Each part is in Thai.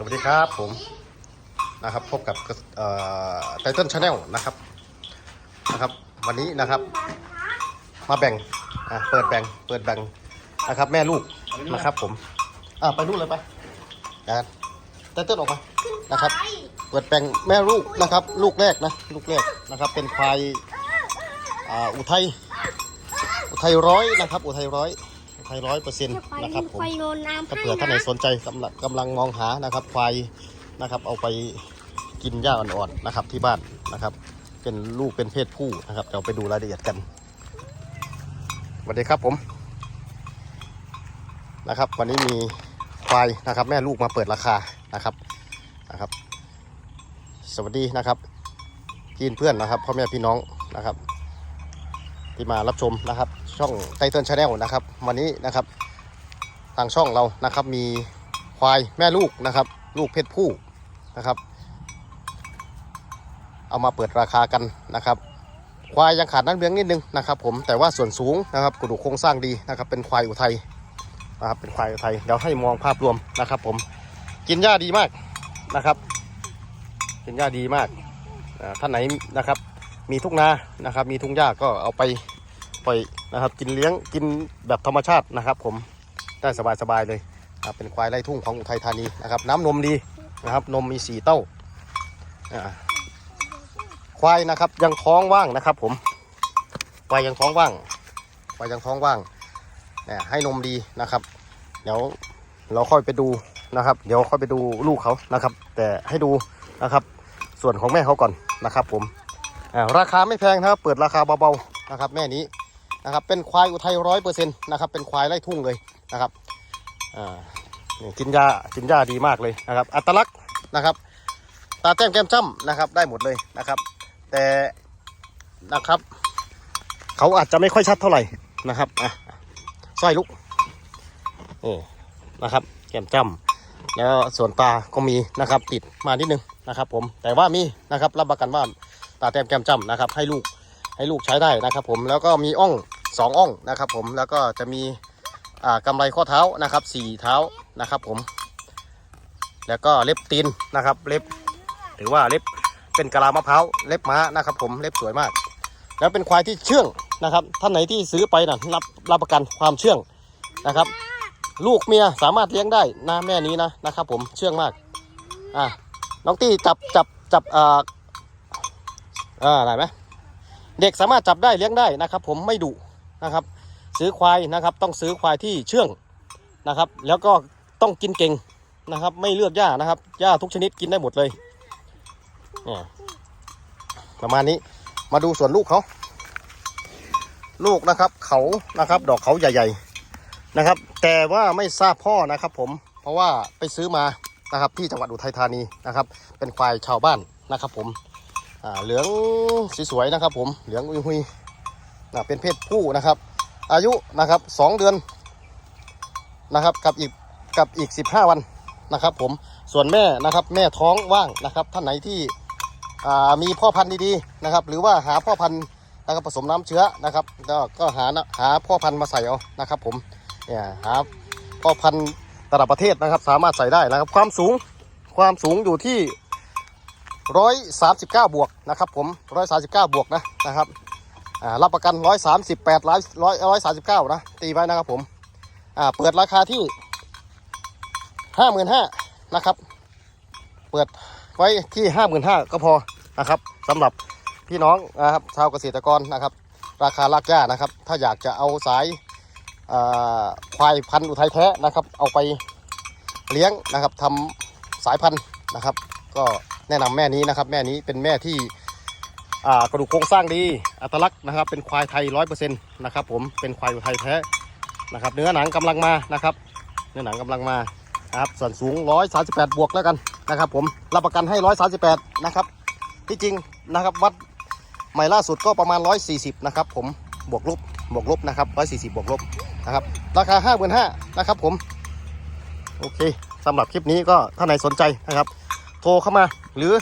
สวัสดีครับผมนะครับพบกับไตเติ้ลชาแนลนะครับนะครับ วันนี้นะครับ มาแบ่งอะเปิดแบ่งเปิดแบ่งนะครับ แม่ลูกนะครับ ผมอะไปลูกเลยไปนะไตเติ้ลออกมานะครับ เปิดแบ่งแม่ลูกนะครับ ลูกแรกนะลูกแรกนะครับ เป็นควายอ่าอุทัยอุทัยร้อยนะครับ อุทัยร้อย อุทัยร้อยเปอร์เซ็นต์นะครับผมไฟโยนน้ำถ้าให้เผื่อท่านไหนนะสนใจกำลังกำลังมองหานะครับควายนะครับ เอาไปกินหญ้าอ่อนๆนะครับ ที่บ้านนะครับ เป็นลูกเป็นเพศผู้นะครับเราไปดูรายละเอียดกันสวัสดีครับผมนะครับ วันนี้มีควายนะครับ แม่ลูกมาเปิดราคานะครับนะครับ สวัสดีนะครับพี่เพื่อนนะครับพ่อแม่พี่น้องนะครับ ที่มารับชมนะครับ ช่องไตเติลชาแนลนะครับ วันนี้นะครับ ทางช่องเรานะครับมีควายแม่ลูกนะครับ ลูกเพศผู้นะครับ เอามาเปิดราคากันนะครับ ควายยังขาดนักเลี้ยงนิดนึงนะครับ ผมแต่ว่าส่วนสูงนะครับกระดูกโครงสร้างดีนะครับ เป็นควายอุทัยนะครับ เป็นควายอุทัยเดี๋ยวให้มองภาพรวมนะครับ ผมกินหญ้าดีมากนะครับกินหญ้าดีมากท่านไหนนะครับมีทุ่งนานะครับ มีทุ่งหญ้าก็เอาไป ปล่อยนะครับ กินเลี้ยงกินแบบธรรมชาตินะครับ ผมได้สบายๆเลยครับเป็นควายไร่ทุ่งของอุทัยธานีนะครับ น้ำนมดีนะครับ นมมีสีเต้าควายนะครับยังท้องว่างนะครับ ผมควายยังท้องว่างควายยังท้องว่างเนี่ยให้นมดีนะครับ เดี๋ยวเราค่อยไปดูนะครับ เดี๋ยวค่อยไปดูลูกเขานะครับ แต่ให้ดูนะครับ ส่วนของแม่เขาก่อนนะครับ ผมราคาไม่แพงนะครับ เปิดราคาเบาๆนะครับ แม่นี้ นะครับ เป็นควายอุทัยร้อยเปอร์เซ็นต์นะครับเป็นควายไร่ทุ่งเลยนะครับอ่ากินยากินยาดีมากเลยนะครับ อัตลักษณ์นะครับ ตาแต้มแก้มจ้ำนะครับ ได้หมดเลยนะครับ แต่นะครับ เขาอาจจะไม่ค่อยชัดเท่าไหร่นะครับอะสร้อยลุกนี่นะครับ แก้มจ้ำแล้วส่วนตาก็มีนะครับ ติดมานิดนึงนะครับ ผมแต่ว่ามีนะครับรับประกันว่าตาแต้มแก้มจ้ำนะครับ ให้ลูกให้ลูกใช้ได้นะครับ ผมแล้วก็มีอ่อง สองอ่องนะครับผมแล้วก็จะมีอ่าไรข้อเท้านะครับสี่เท้านะครับผม แล้วก็เล็บตีนนะครับเล็บหรือว่าเล็บเป็นกะลามะพร้าวเล็บม้านะครับ ผมเล็บสวยมาก แล้วเป็นควายที่เชื่องนะครับท่านไหนที่ซื้อไปนะรับรับประกันความเชื่องนะครับ ลูกเมียสามารถเลี้ยงได้นะแม่นี้นะนะครับ ผมเชื่องมากอะน้องตี้จับจับจับอ่าอ่าอะไรไหมเด็กสามารถจับได้เลี้ยงได้นะครับ ผมไม่ดุ นะครับ ซื้อควายนะครับ ต้องซื้อควายที่เชื่องนะครับ แล้วก็ต้องกินเก่งนะครับ ไม่เลือกหญ้านะครับหญ้าทุกชนิดกินได้หมดเลยประมาณนี้มาดูส่วนลูกเขาลูกนะครับเขานะครับดอกเขาใหญ่ๆนะครับ แต่ว่าไม่ทราบพ่อนะครับ ผมเพราะว่าไปซื้อมานะครับที่จังหวัดอุทัยธานีนะครับ เป็นควายชาวบ้านนะครับ ผมเหลืองสวยๆนะครับ ผมเหลืองอุย หุยอ่าเป็นเพศผู้นะครับ อายุนะครับสองเดือนนะครับกับอีกกับอีก 15 วันนะครับ ผมส่วนแม่นะครับแม่ท้องว่างนะครับ ท่านไหนที่มีพ่อพันธุ์ดีๆนะครับ หรือว่าหาพ่อพันธุ์นะครับผสมน้ำเชื้อนะครับก็หานะหาพ่อพันธุ์มาใส่เอานะครับ ผมเนี่ยหาพ่อพันธุ์ระดับประเทศนะครับ สามารถใส่ได้นะครับ ความสูงความสูงอยู่ที่ร้อยสามสิบเก้าบวกนะครับ ผมร้อยสาสิบเก้าบวกนะนะครับ รับประกัน 138ร้อยร้อยร้อยสาสิบเก้านะ ตีไว้นะครับผมอ่าเปิดราคาที่ 55,000นะครับ เปิดไว้ที่ 55,000ก็พอนะครับสำหรับพี่น้องนะครับชาวเกษตรกรนะครับ ราคาลากหญ้านะครับ ถ้าอยากจะเอาสายควายพันธุ์อุทัยแท้นะครับ เอาไปเลี้ยงนะครับทำสายพันธุ์นะครับ ก็แนะนำแม่นี้นะครับ แม่นี้เป็นแม่ที่ กระดูกโครงสร้างดีอัตลักษณ์นะครับ เป็นควายไทยร้อยเปอร์เซ็นต์นะครับผมเป็นควายอุทัยแท้นะครับ เนื้อหนังกำลังมานะครับ เนื้อหนังกำลังมานะครับส่วนสูงร้อยสาสิบแปดบวกแล้วกันนะครับผมรับประกันให้ร้อยสาสิบแปดนะครับที่จริงนะครับวัดใหม่ล่าสุดก็ประมาณร้อยสี่สิบนะครับผมบวกลบบวกลบนะครับร้อยสี่สิบบวกลบนะครับราคาห้าหมื่นห้านะครับผมโอเคสำหรับคลิปนี้ก็ถ้าไหนสนใจนะครับ โทรเข้ามาหรือ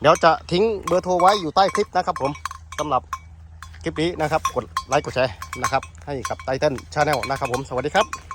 เดี๋ยวจะทิ้งเบอร์โทรไว้อยู่ใต้คลิปนะครับผมสำหรับคลิปนี้นะครับ กดไลค์กดแชร์นะครับ ให้กับไททันชาแนลนะครับผมสวัสดีครับ